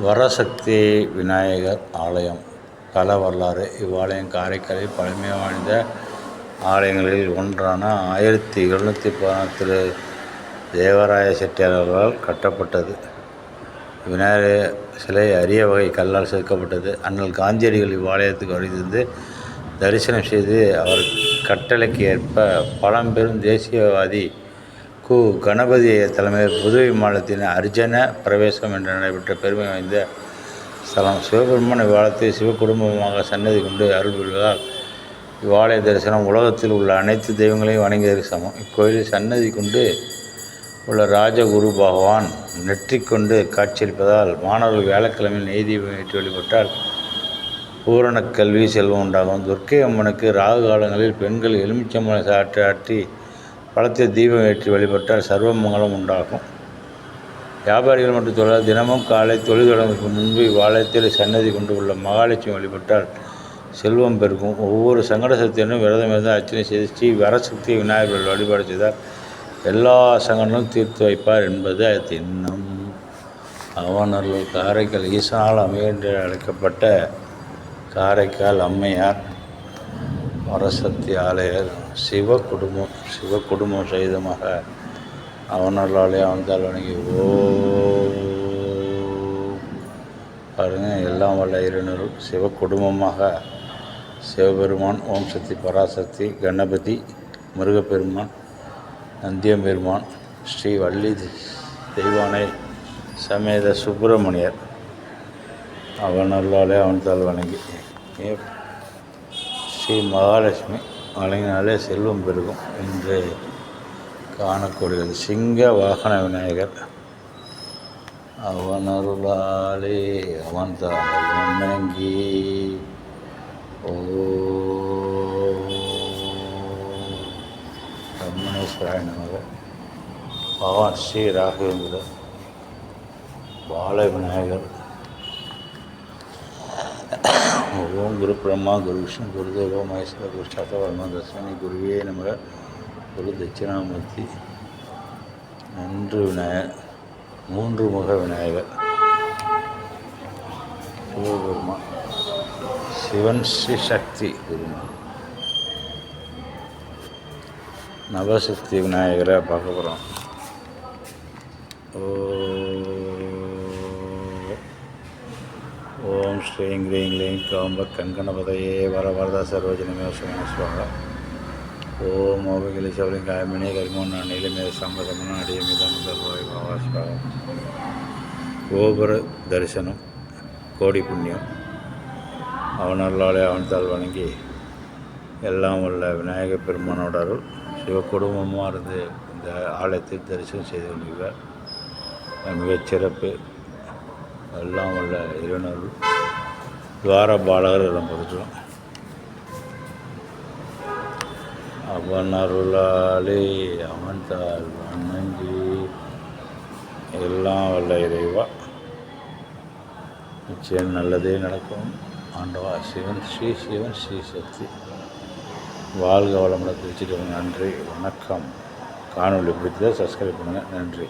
வரசக்தி விநாயகர் ஆலயம். கல வரலாறு. இவ்வாலயம் காரைக்காலில் பழமை வாய்ந்த ஆலயங்களில் ஒன்றான ஆயிரத்தி எழுநூற்றி பதினெட்டில் தேவராய செட்டியார் அவர்களால் கட்டப்பட்டது. விநாயகர் சிலை அரிய வகை கல்லால் செதுக்கப்பட்டது. அண்ணல் காந்தியடிகள் இவ்வாலயத்துக்கு வருகிறது தரிசனம் செய்து அவர் கட்டளைக்கு ஏற்ப பழம்பெரும் தேசியவாதி கு கணபதி தலைமையில் புதுவை மாநிலத்தின் அர்ஜன பிரவேசம் என்று நடைபெற்ற பெருமை வாய்ந்த ஸ்தலம் சிவபெருமான் இவ்வாலத்தை சிவகுடும்பமாக சன்னதி கொண்டு அருள் புரிவதால் இவ்வாலய தரிசனம் உலகத்தில் உள்ள அனைத்து தெய்வங்களையும் வணங்கியதற்கு சமம். இக்கோயிலில் சன்னதி கொண்டு உள்ள ராஜகுரு பகவான் நெற்றிக்கொண்டு காட்சியளிப்பதால் மாணவர்கள் வியாழக்கிழமையில் நெய் தீபம் ஏற்றி வழிபட்டால் பூரண கல்வி செல்வம் உண்டாகும். துர்க்கை அம்மனுக்கு ராகு காலங்களில் பெண்கள் எலுமிச்சம்பளை சாற்றி ஆற்றி பழத்தில் தீபம் ஏற்றி வழிபட்டால் சர்வ மங்களம் உண்டாகும். வியாபாரிகள் மற்றும் தொழிலாளர் தினமும் காலை தொழில் தொடங்குக்கு முன்பு இவ்வாலயத்தில் சன்னதி கொண்டு உள்ள மகாலட்சுமி வழிபட்டால் செல்வம் பெருகும். ஒவ்வொரு சங்கட சக்தியினும் விரதம் இருந்து அர்ச்சனை செய்து ஸ்ரீ வரசக்தி விநாயகர்கள் வழிபாடு செய்தால் எல்லா சங்கடங்களும் தீர்த்து வைப்பார் என்பது திண்ணம் அவனர்கள் காரைக்கால் ஈசனால் அமைய என்று அழைக்கப்பட்ட காரைக்கால் அம்மையார். வரசக்தி ஆலயர் சிவ குடும்பம் சிவ குடும்பம் சகிதமாக அவனர்களாலே அவன்தால் வணங்கி ஓ. பாருங்க எல்லாம் வல்ல இறைவனருள் சிவ குடும்பமாக சிவபெருமான் ஓம் சக்தி பராசக்தி கணபதி முருகப்பெருமான் நந்தியம்பெருமான் ஸ்ரீ வள்ளி தெய்வானை சமேத சுப்பிரமணியர் அவனர்களாலே அவன்தால் வணங்கி. ஸ்ரீ மகாலட்சுமி வழங்கினாலே செல்வம் பெருகும் என்று காணக்கூடியது. சிங்க வாகன விநாயகர். அவனருளாலே அவன் வணங்கி. ஓ. பிரம்மணேஸ்வராய நமக. பகவான் ஸ்ரீ ராகவேந்திரர் பால விநாயகர் ஓம் குரு பிரம்மா குரு விஷ்ணு குருதேவோ மகேஸ்வர குரு சாத்தவர்மா தஸ்மனி குருவே நமக. குரு தட்சிணாமூர்த்தி நன்று விநாயகர் மூன்று முக விநாயகர். சிவபெருமான் சிவன் ஸ்ரீ சக்தி குருமா நவசக்தி விநாயகரை பார்க்க போகிறோம் ஓம் ஸ்ரீங் க்ரீங் க்ளீங் காம்ப கங்கணபதையே வர வரத சர்வஜனமே சுவாக. ஓம் ஓபகிலி சவலிங்காய மினி கர்மோன் நீலமே சம்பதமன அடிய மிதம் தர்வாய் பாவாஸ்வாகம் கோபுர தரிசனம் கோடி புண்ணியம். அவனர்களாலே அவன்தால் வணங்கி எல்லாம் உள்ள விநாயக பெருமானோட அருள். சிவ குடும்பமாக இருந்து இந்த ஆலயத்தை தரிசனம் செய்து கொண்டிருக்கிறார். மிகச்சிறப்பு. எல்லாம் உள்ள இறைவனர்கள் துவார பாலகர் இடம் பார்த்துட்டோம் அவன் அருளாலே அவன் தாழ் வணங்கி எல்லாம் வல்ல இறைவா. நிச்சயம் நல்லதே நடக்கும். ஆண்டவா சிவன் ஸ்ரீ சிவன் ஸ்ரீ சக்தி. வாழ்க வளமுடன் குறிச்சிட்டு நன்றி வணக்கம். காணொலி பிடிச்சதை சப்ஸ்கிரைப் பண்ணுங்கள் நன்றி.